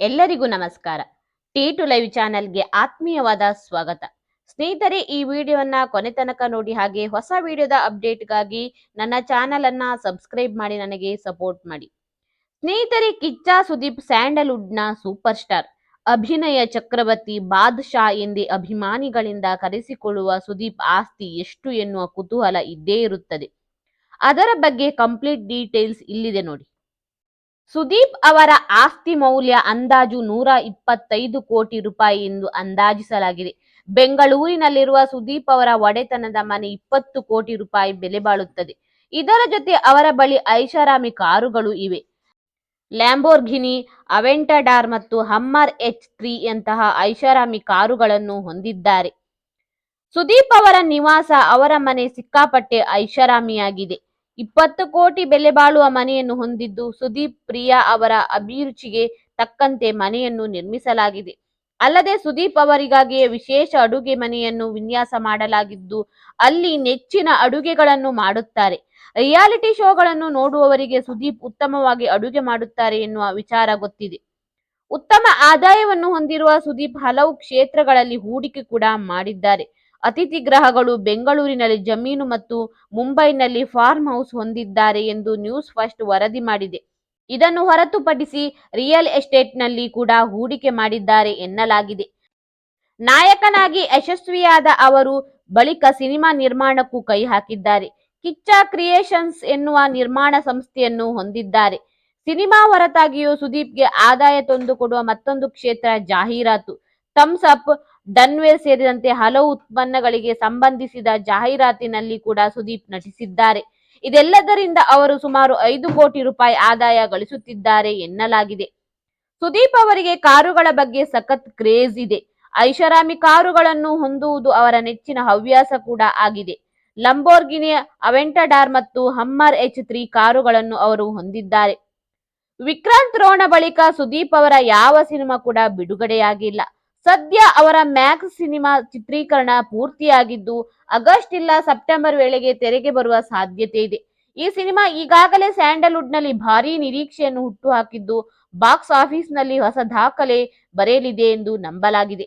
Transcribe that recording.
ಎಲ್ಲರಿಗೂ ನಮಸ್ಕಾರ. T to live ಚಾನೆಲ್ಗೆ ಆತ್ಮೀಯವಾದ ಸ್ವಾಗತ. ಸ್ನೇಹಿತರೆ, ಈ ವಿಡಿಯೋವನ್ನ ಕೊನೆ ತನಕ ನೋಡಿ ಹಾಗೆ ಹೊಸ ವಿಡಿಯೋದ ಅಪ್ಡೇಟ್ಗಾಗಿ ನನ್ನ ಚಾನೆಲ್ ಅನ್ನ ಸಬ್ಸ್ಕ್ರೈಬ್ ಮಾಡಿ, ನನಗೆ ಸಪೋರ್ಟ್ ಮಾಡಿ. ಸ್ನೇಹಿತರೆ, ಕಿಚ್ಚ ಸುದೀಪ್ ಸ್ಯಾಂಡಲ್ವುಡ್ನ ಸೂಪರ್ ಸ್ಟಾರ್ ಅಭಿನಯ ಚಕ್ರವರ್ತಿ ಬಾದ್ಶಾ ಎಂದೇ ಅಭಿಮಾನಿಗಳಿಂದ ಕರೆಸಿಕೊಳ್ಳುವ ಸುದೀಪ್ ಆಸ್ತಿ ಎಷ್ಟು ಎನ್ನುವ ಕುತೂಹಲ ಇದ್ದೇ ಇರುತ್ತದೆ. ಅದರ ಬಗ್ಗೆ ಕಂಪ್ಲೀಟ್ ಡೀಟೇಲ್ಸ್ ಇಲ್ಲಿದೆ ನೋಡಿ. ಸುದೀಪ್ ಅವರ ಆಸ್ತಿ ಮೌಲ್ಯ ಅಂದಾಜು ನೂರ ಇಪ್ಪತ್ತೈದು ಕೋಟಿ ರೂಪಾಯಿ ಎಂದು ಅಂದಾಜಿಸಲಾಗಿದೆ. ಬೆಂಗಳೂರಿನಲ್ಲಿರುವ ಸುದೀಪ್ ಅವರ ಒಡೆತನದ ಮನೆ ಇಪ್ಪತ್ತು ಕೋಟಿ ರೂಪಾಯಿ ಬೆಲೆ ಬಾಳುತ್ತದೆ. ಇದರ ಜೊತೆ ಅವರ ಬಳಿ ಐಷಾರಾಮಿ ಕಾರುಗಳು ಇವೆ. ಲ್ಯಾಂಬೋರ್ಘಿನಿ ಅವೆಂಟಡಾರ್ ಮತ್ತು ಹಮ್ಮರ್ ಎಚ್ ತ್ರೀ ಯಂತಹ ಐಷಾರಾಮಿ ಕಾರುಗಳನ್ನು ಹೊಂದಿದ್ದಾರೆ. ಸುದೀಪ್ ಅವರ ನಿವಾಸ ಅವರ ಮನೆ ಸಿಕ್ಕಾಪಟ್ಟೆ ಐಷಾರಾಮಿಯಾಗಿದೆ. ಇಪ್ಪತ್ತು ಕೋಟಿ ಬೆಲೆ ಬಾಳುವ ಮನೆಯನ್ನು ಹೊಂದಿದ್ದು ಸುದೀಪ್ ಪ್ರಿಯಾ ಅವರ ಅಭಿರುಚಿಗೆ ತಕ್ಕಂತೆ ಮನೆಯನ್ನು ನಿರ್ಮಿಸಲಾಗಿದೆ. ಅಲ್ಲದೆ ಸುದೀಪ್ ಅವರಿಗಾಗಿಯೇ ವಿಶೇಷ ಅಡುಗೆ ಮನೆಯನ್ನು ವಿನ್ಯಾಸ ಮಾಡಲಾಗಿದ್ದು, ಅಲ್ಲಿ ನೆಚ್ಚಿನ ಅಡುಗೆಗಳನ್ನು ಮಾಡುತ್ತಾರೆ. ರಿಯಾಲಿಟಿ ಶೋಗಳನ್ನು ನೋಡುವವರಿಗೆ ಸುದೀಪ್ ಉತ್ತಮವಾಗಿ ಅಡುಗೆ ಮಾಡುತ್ತಾರೆ ಎನ್ನುವ ವಿಚಾರ ಗೊತ್ತಿದೆ. ಉತ್ತಮ ಆದಾಯವನ್ನು ಹೊಂದಿರುವ ಸುದೀಪ್ ಹಲವು ಕ್ಷೇತ್ರಗಳಲ್ಲಿ ಹೂಡಿಕೆ ಕೂಡ ಮಾಡಿದ್ದಾರೆ. ಅತಿಥಿ ಗ್ರಹಗಳು ಬೆಂಗಳೂರಿನಲ್ಲಿ ಜಮೀನು ಮತ್ತು ಮುಂಬೈನಲ್ಲಿ ಫಾರ್ಮ್ ಹೌಸ್ ಹೊಂದಿದ್ದಾರೆ ಎಂದು ನ್ಯೂಸ್ ಫಸ್ಟ್ ವರದಿ ಮಾಡಿದೆ. ಇದನ್ನು ಹೊರತುಪಡಿಸಿ ರಿಯಲ್ ಎಸ್ಟೇಟ್ನಲ್ಲಿ ಕೂಡ ಹೂಡಿಕೆ ಮಾಡಿದ್ದಾರೆ ಎನ್ನಲಾಗಿದೆ. ನಾಯಕನಾಗಿ ಯಶಸ್ವಿಯಾದ ಅವರು ಬಳಿಕ ಸಿನಿಮಾ ನಿರ್ಮಾಣಕ್ಕೂ ಕೈ ಹಾಕಿದ್ದಾರೆ. ಕಿಚ್ಚ ಕ್ರಿಯೇಷನ್ಸ್ ಎನ್ನುವ ನಿರ್ಮಾಣ ಸಂಸ್ಥೆಯನ್ನು ಹೊಂದಿದ್ದಾರೆ. ಸಿನಿಮಾ ಹೊರತಾಗಿಯೂ ಸುದೀಪ್ಗೆ ಆದಾಯ ತಂದುಕೊಡುವ ಮತ್ತೊಂದು ಕ್ಷೇತ್ರ ಜಾಹೀರಾತು. ಥಮ್ಸ್ ಅಪ್ ಡನ್ವೇರ್ ಸೇರಿದಂತೆ ಹಲವು ಉತ್ಪನ್ನಗಳಿಗೆ ಸಂಬಂಧಿಸಿದ ಜಾಹೀರಾತಿನಲ್ಲಿ ಕೂಡ ಸುದೀಪ್ ನಟಿಸಿದ್ದಾರೆ. ಇದೆಲ್ಲದರಿಂದ ಅವರು ಸುಮಾರು ಐದು ಕೋಟಿ ರೂಪಾಯಿ ಆದಾಯ ಗಳಿಸುತ್ತಿದ್ದಾರೆ ಎನ್ನಲಾಗಿದೆ. ಸುದೀಪ್ ಅವರಿಗೆ ಕಾರುಗಳ ಬಗ್ಗೆ ಸಖತ್ ಕ್ರೇಜ್ ಇದೆ. ಐಷಾರಾಮಿ ಕಾರುಗಳನ್ನು ಹೊಂದುವುದು ಅವರ ನೆಚ್ಚಿನ ಹವ್ಯಾಸ ಕೂಡ ಆಗಿದೆ. ಲಂಬೋರ್ಗಿನಿ, ಅವೆಂಟಡಾರ್ ಮತ್ತು ಹಮ್ಮರ್ ಎಚ್ ತ್ರೀ ಕಾರುಗಳನ್ನು ಅವರು ಹೊಂದಿದ್ದಾರೆ. ವಿಕ್ರಾಂತ್ ರೋಣ ಬಳಿಕ ಸುದೀಪ್ ಅವರ ಯಾವ ಸಿನಿಮಾ ಕೂಡ ಬಿಡುಗಡೆಯಾಗಿಲ್ಲ. ಸದ್ಯ ಅವರ ಮ್ಯಾಕ್ಸ್ ಸಿನಿಮಾ ಚಿತ್ರೀಕರಣ ಪೂರ್ತಿಯಾಗಿದ್ದು ಆಗಸ್ಟ್ ಇಲ್ಲ ಸೆಪ್ಟೆಂಬರ್ ವೇಳೆಗೆ ತೆರೆಗೆ ಬರುವ ಸಾಧ್ಯತೆ ಇದೆ. ಈ ಸಿನಿಮಾ ಈಗಾಗಲೇ ಸ್ಯಾಂಡಲ್ವುಡ್ನಲ್ಲಿ ಭಾರೀ ನಿರೀಕ್ಷೆಯನ್ನು ಹುಟ್ಟುಹಾಕಿದ್ದು ಬಾಕ್ಸ್ ಆಫೀಸ್ನಲ್ಲಿ ಹೊಸ ದಾಖಲೆ ಬರೆಯಲಿದೆ ಎಂದು ನಂಬಲಾಗಿದೆ.